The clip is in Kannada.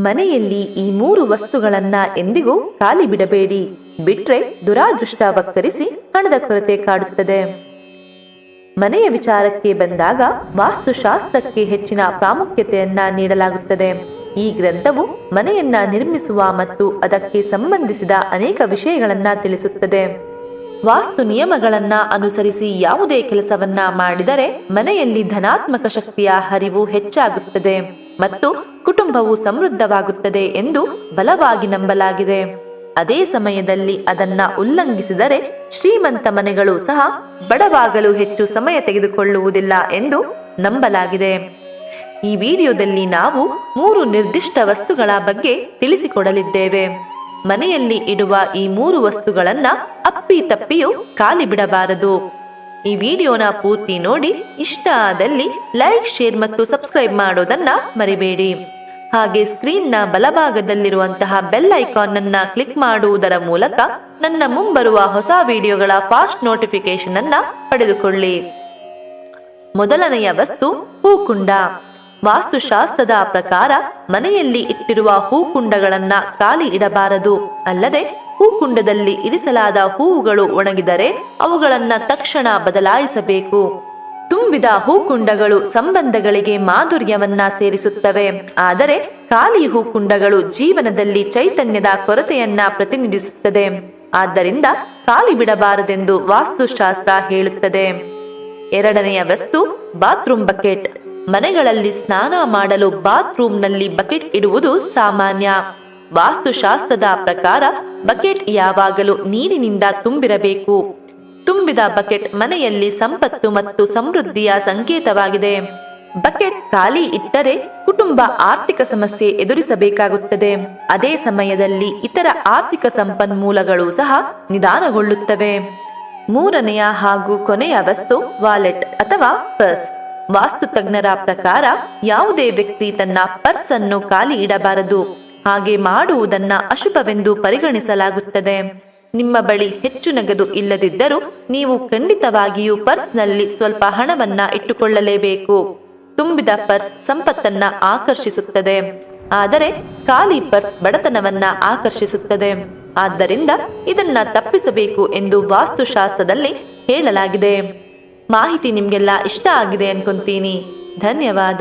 ಮನೆಯಲ್ಲಿ ಈ ಮೂರು ವಸ್ತುಗಳನ್ನ ಎಂದಿಗೂ ಖಾಲಿ ಬಿಡಬೇಡಿ. ಬಿಟ್ರೆ ದುರಾದೃಷ್ಟ ವಕ್ಕರಿಸಿ ಹಣದ ಕೊರತೆ ಕಾಡುತ್ತದೆ. ಮನೆಯ ವಿಚಾರಕ್ಕೆ ಬಂದಾಗ ವಾಸ್ತುಶಾಸ್ತ್ರಕ್ಕೆ ಹೆಚ್ಚಿನ ಪ್ರಾಮುಖ್ಯತೆಯನ್ನ ನೀಡಲಾಗುತ್ತದೆ. ಈ ಗ್ರಂಥವು ಮನೆಯನ್ನ ನಿರ್ಮಿಸುವ ಮತ್ತು ಅದಕ್ಕೆ ಸಂಬಂಧಿಸಿದ ಅನೇಕ ವಿಷಯಗಳನ್ನ ತಿಳಿಸುತ್ತದೆ. ವಾಸ್ತು ನಿಯಮಗಳನ್ನ ಅನುಸರಿಸಿ ಯಾವುದೇ ಕೆಲಸವನ್ನ ಮಾಡಿದರೆ ಮನೆಯಲ್ಲಿ ಧನಾತ್ಮಕ ಶಕ್ತಿಯ ಹರಿವು ಹೆಚ್ಚಾಗುತ್ತದೆ. ಮತ್ತು ಕುಟುಂಬವು ಸಮೃದ್ಧವಾಗುತ್ತದೆ ಎಂದು ಬಲವಾಗಿ ನಂಬಲಾಗಿದೆ. ಅದೇ ಸಮಯದಲ್ಲಿ ಅದನ್ನ ಉಲ್ಲಂಘಿಸಿದರೆ ಶ್ರೀಮಂತ ಮನೆಗಳು ಸಹ ಬಡವಾಗಲು ಹೆಚ್ಚು ಸಮಯ ತೆಗೆದುಕೊಳ್ಳುವುದಿಲ್ಲ ಎಂದು ನಂಬಲಾಗಿದೆ. ಈ ವಿಡಿಯೋದಲ್ಲಿ ನಾವು ಮೂರು ನಿರ್ದಿಷ್ಟ ವಸ್ತುಗಳ ಬಗ್ಗೆ ತಿಳಿಸಿಕೊಡಲಿದ್ದೇವೆ. ಮನೆಯಲ್ಲಿ ಇಡುವ ಈ ಮೂರು ವಸ್ತುಗಳನ್ನ ಅಪ್ಪಿ ತಪ್ಪಿಯೂ ಖಾಲಿ ಬಿಡಬಾರದು. ಈ ವಿಡಿಯೋನ ಪೂರ್ತಿ ನೋಡಿ ಇಷ್ಟ ಆದಲ್ಲಿ ಲೈಕ್, ಶೇರ್ ಮತ್ತು ಸಬ್ಸ್ಕ್ರೈಬ್ ಮಾಡೋದನ್ನ ಮರಿಬೇಡಿ. ಹಾಗೆ ಸ್ಕ್ರೀನ್ನ ಬಲಭಾಗದಲ್ಲಿರುವಂತಹ ಬೆಲ್ ಐಕಾನ್ ಅನ್ನ ಕ್ಲಿಕ್ ಮಾಡುವುದರ ಮೂಲಕ ನನ್ನ ಮುಂಬರುವ ಹೊಸ ವಿಡಿಯೋಗಳ ಫಾಸ್ಟ್ ನೋಟಿಫಿಕೇಶನ್ ಅನ್ನ ಪಡೆದುಕೊಳ್ಳಿ. ಮೊದಲನೆಯ ವಸ್ತು, ಹೂಕುಂಡ. ವಾಸ್ತುಶಾಸ್ತ್ರದ ಪ್ರಕಾರ ಮನೆಯಲ್ಲಿ ಇಟ್ಟಿರುವ ಹೂಕುಂಡಗಳನ್ನ ಖಾಲಿ ಇಡಬಾರದು, ಅಲ್ಲದೆ ಹೂಕುಂಡದಲ್ಲಿ ಇರಿಸಲಾದ ಹೂವುಗಳು ಒಣಗಿದರೆ ಅವುಗಳನ್ನು ತಕ್ಷಣ ಬದಲಾಯಿಸಬೇಕು. ತುಂಬಿದ ಹೂಕುಂಡಗಳು ಸಂಬಂಧಗಳಿಗೆ ಮಾಧುರ್ಯವನ್ನ ಸೇರಿಸುತ್ತವೆ. ಆದರೆ ಖಾಲಿ ಹೂಕುಂಡಗಳು ಜೀವನದಲ್ಲಿ ಚೈತನ್ಯದ ಕೊರತೆಯನ್ನ ಪ್ರತಿನಿಧಿಸುತ್ತದೆ. ಆದ್ದರಿಂದ ಖಾಲಿ ಬಿಡಬಾರದೆಂದು ವಾಸ್ತುಶಾಸ್ತ್ರ ಹೇಳುತ್ತದೆ. ಎರಡನೆಯ ವಸ್ತು, ಬಾತ್ರೂಮ್ ಬಕೆಟ್. ಮನೆಗಳಲ್ಲಿ ಸ್ನಾನ ಮಾಡಲು ಬಾತ್ರೂಮ್ನಲ್ಲಿ ಬಕೆಟ್ ಇಡುವುದು ಸಾಮಾನ್ಯ. ವಾಸ್ತುಶಾಸ್ತ್ರದ ಪ್ರಕಾರ ಬಕೆಟ್ ಯಾವಾಗಲೂ ನೀರಿನಿಂದ ತುಂಬಿರಬೇಕು. ತುಂಬಿದ ಬಕೆಟ್ ಮನೆಯಲ್ಲಿ ಸಂಪತ್ತು ಮತ್ತು ಸಮೃದ್ಧಿಯ ಸಂಕೇತವಾಗಿದೆ. ಬಕೆಟ್ ಖಾಲಿ ಇಟ್ಟರೆ ಕುಟುಂಬ ಆರ್ಥಿಕ ಸಮಸ್ಯೆ ಎದುರಿಸಬೇಕಾಗುತ್ತದೆ. ಅದೇ ಸಮಯದಲ್ಲಿ ಇತರ ಆರ್ಥಿಕ ಸಂಪನ್ಮೂಲಗಳು ಸಹ ನಿಧಾನಗೊಳ್ಳುತ್ತವೆ. ಮೂರನೆಯ ಹಾಗೂ ಕೊನೆಯ ವಸ್ತು ವಾಲೆಟ್ ಅಥವಾ ಪರ್ಸ್. ವಾಸ್ತು ತಜ್ಞರ ಪ್ರಕಾರ ಯಾವುದೇ ವ್ಯಕ್ತಿ ತನ್ನ ಪರ್ಸ್ ಅನ್ನು ಖಾಲಿ ಇಡಬಾರದು. ಹಾಗೆ ಮಾಡುವುದನ್ನ ಅಶುಭವೆಂದು ಪರಿಗಣಿಸಲಾಗುತ್ತದೆ. ನಿಮ್ಮ ಬಳಿ ಹೆಚ್ಚು ನಗದು ಇಲ್ಲದಿದ್ದರೂ ನೀವು ಖಂಡಿತವಾಗಿಯೂ ಪರ್ಸ್ನಲ್ಲಿ ಸ್ವಲ್ಪ ಹಣವನ್ನ ಇಟ್ಟುಕೊಳ್ಳಲೇಬೇಕು. ತುಂಬಿದ ಪರ್ಸ್ ಸಂಪತ್ತನ್ನ ಆಕರ್ಷಿಸುತ್ತದೆ. ಆದರೆ ಖಾಲಿ ಪರ್ಸ್ ಬಡತನವನ್ನ ಆಕರ್ಷಿಸುತ್ತದೆ. ಆದ್ದರಿಂದ ಇದನ್ನ ತಪ್ಪಿಸಬೇಕು ಎಂದು ವಾಸ್ತುಶಾಸ್ತ್ರದಲ್ಲಿ ಹೇಳಲಾಗಿದೆ. ಮಾಹಿತಿ ನಿಮ್ಗೆಲ್ಲ ಇಷ್ಟ ಆಗಿದೆ ಅನ್ಕೊಂತೀನಿ. ಧನ್ಯವಾದ.